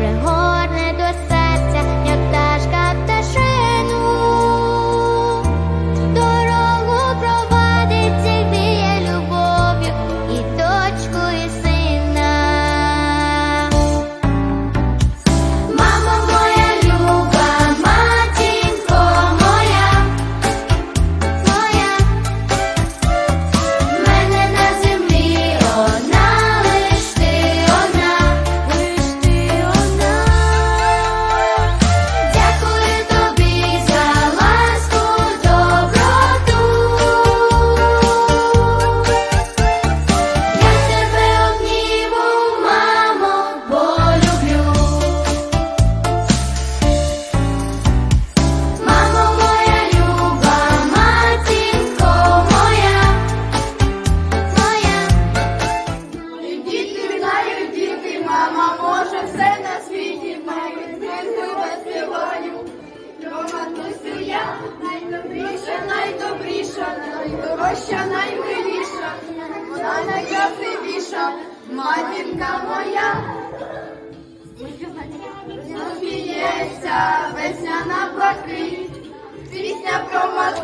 然后。Боже, все на світі мають, ми співаю. Бо матусю я найдобріша, найдобріша, найдорожча, наймиліша, вона найкрасивіша, матінка моя. Сміється весняна блакить, пісня про матусю.